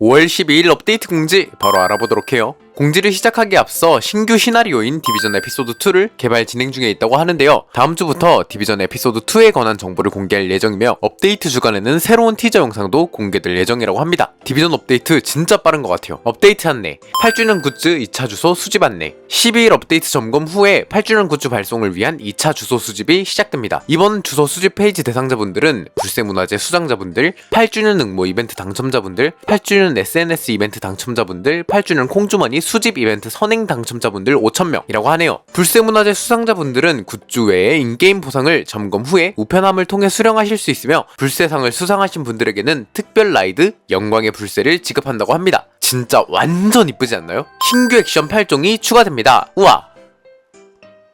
5월 12일 업데이트 공지 바로 알아보도록 해요. 공지를 시작하기에 앞서 신규 시나리오인 디비전 에피소드 2를 개발 진행 중에 있다고 하는데요. 다음 주부터 디비전 에피소드 2에 관한 정보를 공개할 예정이며 업데이트 주간에는 새로운 티저 영상도 공개될 예정이라고 합니다. 디비전 업데이트 진짜 빠른 것 같아요. 업데이트 안내, 8주년 굿즈 2차 주소 수집 안내, 12일 업데이트 점검 후에 8주년 굿즈 발송을 위한 2차 주소 수집이 시작됩니다. 이번 주소 수집 페이지 대상자분들은 불세문화재 수장자분들, 8주년 응모 이벤트 당첨자분들, 8주년 SNS 이벤트 당첨자분들, 8주년 콩주머니 수집 이벤트 선행 당첨자분들 5,000명이라고 하네요. 불세문화재 수상자분들은 굿즈 외에 인게임 보상을 점검 후에 우편함을 통해 수령하실 수 있으며 불세상을 수상하신 분들에게는 특별 라이드 영광의 불세를 지급한다고 합니다. 진짜 완전 이쁘지 않나요? 신규 액션 8종이 추가됩니다. 우와!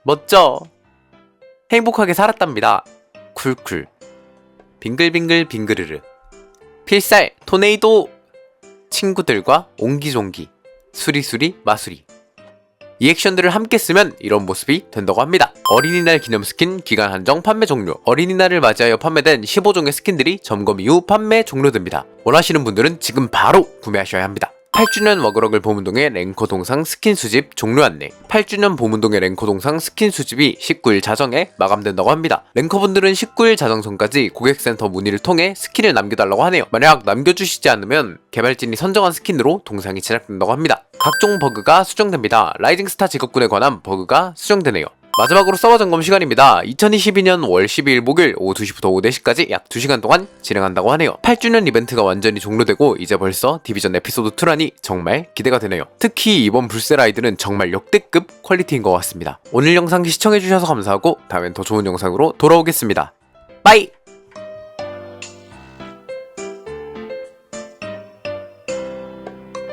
멋져! 행복하게 살았답니다. 쿨쿨. 빙글빙글 빙그르르. 필살, 토네이도! 친구들과 옹기종기. 수리수리 마수리 이 액션들을 함께 쓰면 이런 모습이 된다고 합니다. 어린이날 기념 스킨 기간 한정 판매 종료 어린이날을 맞이하여 판매된 15종의 스킨들이 점검 이후 판매 종료됩니다. 원하시는 분들은 지금 바로 구매하셔야 합니다. 8주년 워그럭을 보문동의 랭커 동상 스킨 수집 종료 안내 8주년 보문동의 랭커 동상 스킨 수집이 19일 자정에 마감된다고 합니다. 랭커분들은 19일 자정 전까지 고객센터 문의를 통해 스킨을 남겨달라고 하네요. 만약 남겨주시지 않으면 개발진이 선정한 스킨으로 동상이 제작된다고 합니다. 각종 버그가 수정됩니다. 라이징 스타 직업군에 관한 버그가 수정되네요. 마지막으로 서버 점검 시간입니다. 2022년 월 12일 목요일 오후 2시부터 오후 4시까지 약 2시간 동안 진행한다고 하네요. 8주년 이벤트가 완전히 종료되고 이제 벌써 디비전 에피소드 2라니 정말 기대가 되네요. 특히 이번 불세 라이드는 정말 역대급 퀄리티인 것 같습니다. 오늘 영상 시청해주셔서 감사하고 다음엔 더 좋은 영상으로 돌아오겠습니다. 빠이!